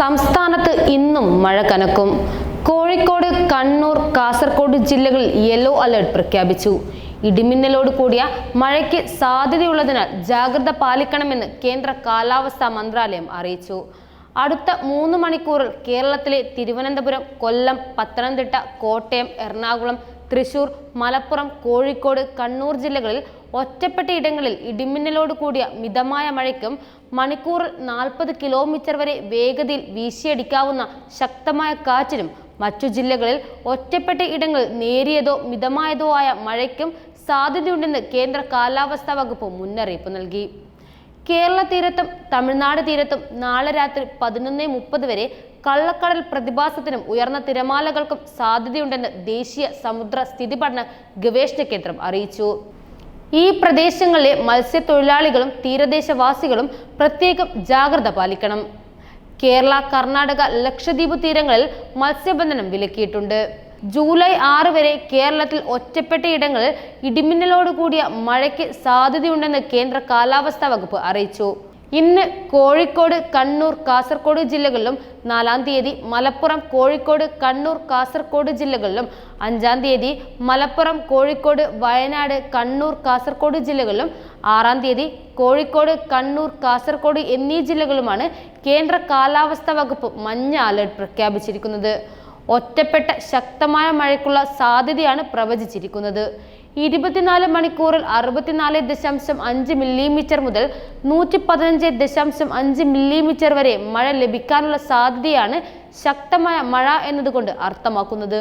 സംസ്ഥാനത്ത് ഇന്നും മഴ കനക്കും. കോഴിക്കോട് കണ്ണൂർ കാസർഗോഡ് ജില്ലകളിൽ യെല്ലോ അലർട്ട് പ്രഖ്യാപിച്ചു. ഇടിമിന്നലോട് കൂടിയ മഴയ്ക്ക് സാധ്യതയുള്ളതിനാൽ ജാഗ്രത പാലിക്കണമെന്ന് കേന്ദ്ര കാലാവസ്ഥാ മന്ത്രാലയം അറിയിച്ചു. അടുത്ത മൂന്ന് മണിക്കൂറിൽ കേരളത്തിലെ തിരുവനന്തപുരം കൊല്ലം പത്തനംതിട്ട കോട്ടയം എറണാകുളം തൃശൂർ മലപ്പുറം കോഴിക്കോട് കണ്ണൂർ ജില്ലകളിൽ ഒറ്റപ്പെട്ട ഇടങ്ങളിൽ ഇടിമിന്നലോട് കൂടിയ മിതമായ മഴയ്ക്കും മണിക്കൂറിൽ നാൽപ്പത് കിലോമീറ്റർ വരെ വേഗതയിൽ വീശിയടിക്കാവുന്ന ശക്തമായ കാറ്റിനും മറ്റു ജില്ലകളിൽ ഒറ്റപ്പെട്ട ഇടങ്ങളിൽ നേരിയതോ മിതമായതോ ആയ മഴയ്ക്കും സാധ്യതയുണ്ടെന്ന് കേന്ദ്ര കാലാവസ്ഥാ വകുപ്പ് മുന്നറിയിപ്പ് നൽകി. കേരള തീരത്തും തമിഴ്നാട് തീരത്തും നാളെ രാത്രി പതിനൊന്ന് മുപ്പത് വരെ കള്ളക്കടൽ പ്രതിഭാസത്തിനും ഉയർന്ന തിരമാലകൾക്കും സാധ്യതയുണ്ടെന്ന് ദേശീയ സമുദ്ര സ്ഥിതി പഠന ഗവേഷണ കേന്ദ്രം അറിയിച്ചു. ഈ പ്രദേശങ്ങളിലെ മത്സ്യത്തൊഴിലാളികളും തീരദേശവാസികളും പ്രത്യേകം ജാഗ്രത പാലിക്കണം. കേരള കർണാടക ലക്ഷദ്വീപ് തീരങ്ങളിൽ മത്സ്യബന്ധനം വിലക്കിയിട്ടുണ്ട്. ജൂലൈ ആറ് വരെ കേരളത്തിൽ ഒറ്റപ്പെട്ട ഇടങ്ങളിൽ ഇടിമിന്നലോട് കൂടിയ മഴയ്ക്ക് സാധ്യതയുണ്ടെന്ന് കേന്ദ്ര കാലാവസ്ഥാ വകുപ്പ് അറിയിച്ചു. ഇന്ന് കോഴിക്കോട് കണ്ണൂർ കാസർഗോഡ് ജില്ലകളിലും നാലാം തീയതി മലപ്പുറം കോഴിക്കോട് കണ്ണൂർ കാസർഗോഡ് ജില്ലകളിലും അഞ്ചാം തീയതി മലപ്പുറം കോഴിക്കോട് വയനാട് കണ്ണൂർ കാസർഗോഡ് ജില്ലകളിലും ആറാം തീയതി കോഴിക്കോട് കണ്ണൂർ കാസർഗോഡ് എന്നീ ജില്ലകളുമാണ് കേന്ദ്ര കാലാവസ്ഥാ വകുപ്പ് മഞ്ഞ അലേർട്ട് പ്രഖ്യാപിച്ചിരിക്കുന്നത്. ഒറ്റപ്പെട്ട ശക്തമായ മഴയ്ക്കുള്ള സാധ്യതയാണ് പ്രവചിച്ചിരിക്കുന്നത്. ഇരുപത്തിനാല് മണിക്കൂറിൽ അറുപത്തിനാല് ദശാംശം അഞ്ച് മില്ലിമീറ്റർ മുതൽ നൂറ്റി പതിനഞ്ച് ദശാംശം അഞ്ച് മില്ലിമീറ്റർ വരെ മഴ ലഭിക്കാനുള്ള സാധ്യതയാണ് ശക്തമായ മഴ എന്നതുകൊണ്ട് അർത്ഥമാക്കുന്നത്.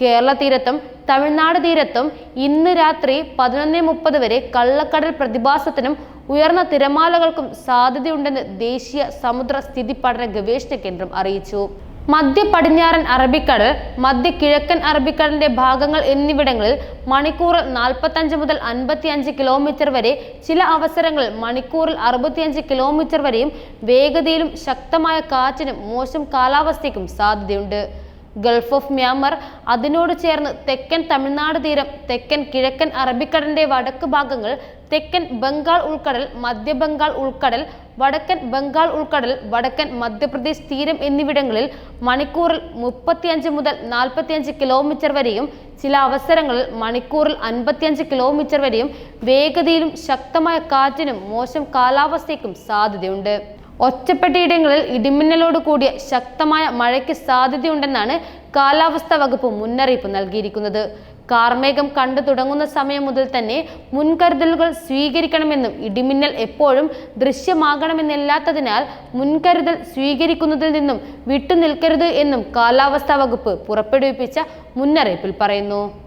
കേരള തീരത്തും തമിഴ്നാട് തീരത്തും ഇന്ന് രാത്രി പതിനൊന്ന് മുപ്പത് വരെ കള്ളക്കടൽ പ്രതിഭാസത്തിനും ഉയർന്ന തിരമാലകൾക്കും സാധ്യതയുണ്ടെന്ന് ദേശീയ സമുദ്ര സ്ഥിതി പഠന ഗവേഷണ കേന്ദ്രം അറിയിച്ചു. മധ്യ പടിഞ്ഞാറൻ അറബിക്കടൽ മധ്യ കിഴക്കൻ അറബിക്കടലിന്റെ ഭാഗങ്ങൾ എന്നിവിടങ്ങളിൽ മണിക്കൂറിൽ നാൽപ്പത്തഞ്ച് മുതൽ അൻപത്തിയഞ്ച് കിലോമീറ്റർ വരെ ചില അവസരങ്ങളിൽ മണിക്കൂറിൽ അറുപത്തിയഞ്ച് കിലോമീറ്റർ വരെയും വേഗതയിലും ശക്തമായ കാറ്റിനും മോശം കാലാവസ്ഥയ്ക്കും സാധ്യതയുണ്ട്. ഗൾഫ് ഓഫ് മ്യാമർ അതിനോട് ചേർന്ന് തെക്കൻ തമിഴ്നാട് തീരം തെക്കൻ കിഴക്കൻ അറബിക്കടലിന്റെ വടക്ക് ഭാഗങ്ങൾ തെക്കൻ ബംഗാൾ ഉൾക്കടൽ മധ്യ ബംഗാൾ ഉൾക്കടൽ വടക്കൻ ബംഗാൾ ഉൾക്കടൽ വടക്കൻ മധ്യപ്രദേശ് തീരം എന്നിവിടങ്ങളിൽ മണിക്കൂറിൽ മുപ്പത്തിയഞ്ച് മുതൽ നാൽപ്പത്തിയഞ്ച് കിലോമീറ്റർ വരെയും ചില അവസരങ്ങളിൽ മണിക്കൂറിൽ അൻപത്തിയഞ്ച് കിലോമീറ്റർ വരെയും വേഗതയിലും ശക്തമായ കാറ്റിനും മോശം കാലാവസ്ഥയ്ക്കും സാധ്യതയുണ്ട്. ഒറ്റപ്പെട്ടയിടങ്ങളിൽ ഇടിമിന്നലോട് കൂടിയ ശക്തമായ മഴയ്ക്ക് സാധ്യതയുണ്ടെന്നാണ് കാലാവസ്ഥാ വകുപ്പ് മുന്നറിയിപ്പ് നൽകിയിരിക്കുന്നത്. കാർമേഘം കണ്ടു തുടങ്ങുന്ന സമയം മുതൽ തന്നെ മുൻകരുതലുകൾ സ്വീകരിക്കണമെന്നും ഇടിമിന്നൽ എപ്പോഴും ദൃശ്യമാകണമെന്നില്ലാത്തതിനാൽ മുൻകരുതൽ സ്വീകരിക്കുന്നതിൽ നിന്നും വിട്ടുനിൽക്കരുത് എന്നും കാലാവസ്ഥാ വകുപ്പ് പുറപ്പെടുവിപ്പിച്ച മുന്നറിയിപ്പിൽ പറയുന്നു.